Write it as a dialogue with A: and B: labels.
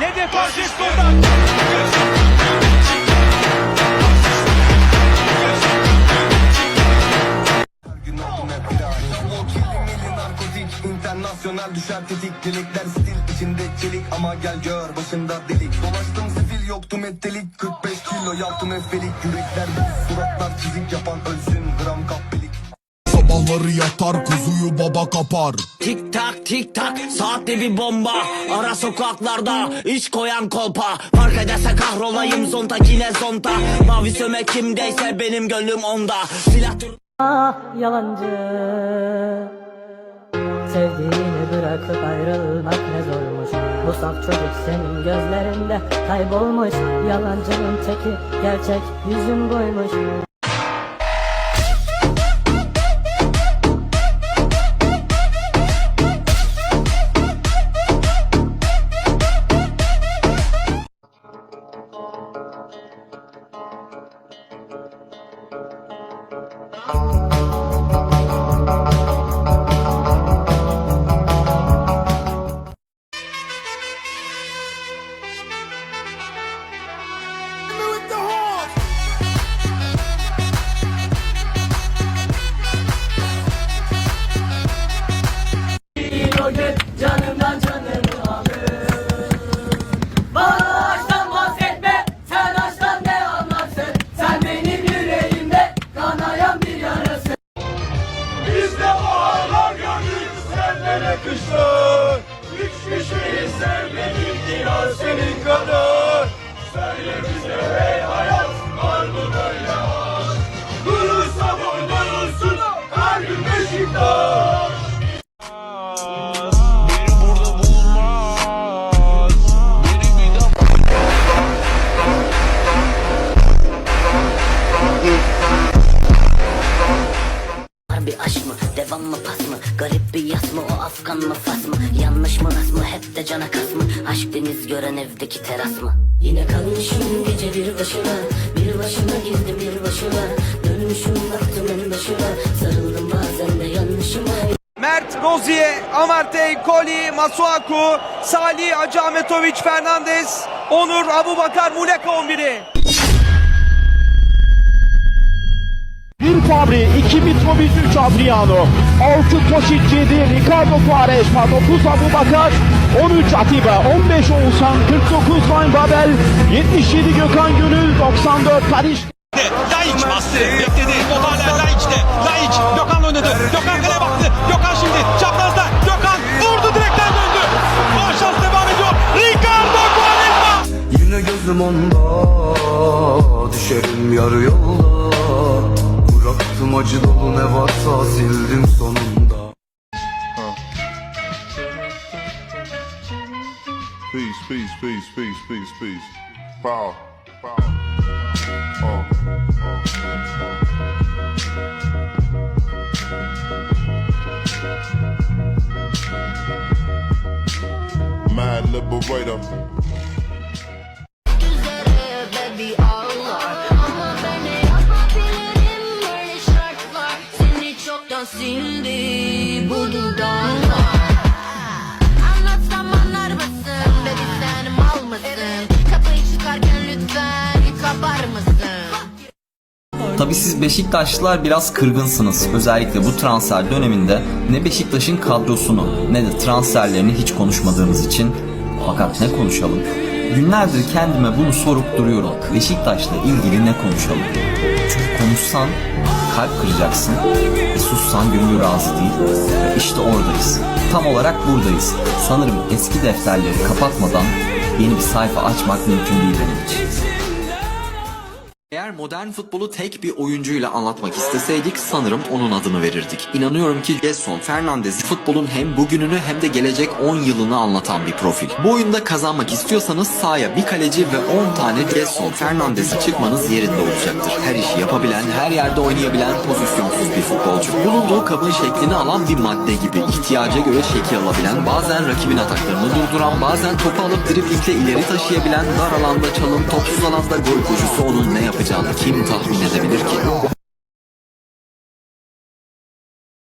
A: ne defans Esco'dan.
B: Gün altına firar O kelimeli narkotik internasyonel düşer tetik Delikler stil içinde çelik ama gel gör başında delik Dolaştım sefil yoktu mettelik 45 kilo yaptım efelik Yürekler suratlar çizik yapan ölsün gram kahpelik
C: Sabahları yatar kuzuyu baba kapar.
D: Tik tak tik tak saatte bir bomba. Ara sokaklarda iş koyan kolpa. Fark ederse kahrolayım zonta yine zonta. Mavi söme kimdeyse benim gönlüm onda. Silah
E: Ah yalancı. Sevdiğini bırakıp ayrılmak ne zormuş? Bu saf çocuk senin gözlerinde kaybolmuş. Yalancının teki gerçek yüzün buymuş
D: Krishna. Devam mı pas mı? Garip bir yas mı? O afgan mı fas mı? Yanlış mı ras mı? Hep de cana kas mı? Aşk deniz gören evdeki teras mı? Yine kalmışım gece bir başına. Bir başına girdim bir başına Dönmüşüm baktım en başına Sarıldım bazen de yanlışıma.
A: Mert, Rozier, Amartey, Koli, Masuaku, Salih, Acametovic, Fernandez, Onur, Abubakar, Muleka 11'i.
F: Fabri, 2 Mitrovic, 3 Adriano, 6 Tošić, 7 Ricardo Quaresma, 9 Abubakar, 13 Atiba, 15 Oğuzhan, 49 Van Babel, 77 Gökhan Gönül, 94 Tadiş.
G: Laiç bastı. Bekledi. Top hala Laiç'te. Laiç. Gökhan oynadı. Gökhan kaleye baktı. Gökhan şimdi çaprazda. Gökhan vurdu direkten döndü. Şans devam ediyor. Ricardo Quaresma.
B: Yine gözüm onda Düşerim yarı yolda acı dolu ne varsa sildim sonunda
H: Peace, peace, peace, peace, peace, peace. Power. Power. Mad liberator.
I: Tabi siz Beşiktaşlılar biraz kırgınsınız. Özellikle bu transfer döneminde ne Beşiktaş'ın kadrosunu ne de transferlerini hiç konuşmadığımız için. Fakat ne konuşalım? Günlerdir kendime bunu sorup duruyorum. Beşiktaş'la ilgili ne konuşalım? Çünkü konuşsan kalp kıracaksın. E sussan gönül razı değil. Ve işte oradayız. Tam olarak buradayız. Sanırım eski defterleri kapatmadan yeni bir sayfa açmak mümkün değil benim için.
J: Eğer modern futbolu tek bir oyuncuyla anlatmak isteseydik sanırım onun adını verirdik. İnanıyorum ki Gerson Fernandez futbolun hem bugününü hem de gelecek 10 yılını anlatan bir profil. Bu oyunda kazanmak istiyorsanız sahaya bir kaleci ve 10 tane Gerson Fernandez'i çıkmanız yerinde olacaktır. Her işi yapabilen, her yerde oynayabilen pozisyonsuz bir futbolcu. Bulunduğu kabın şeklini alan bir madde gibi ihtiyaca göre şekil alabilen, bazen rakibin ataklarını durduran, bazen topu alıp driblingle ileri taşıyabilen, dar alanda çalım, topsuz alanda gol koşusu onun ne yapacağını kim tahmin edebilir ki?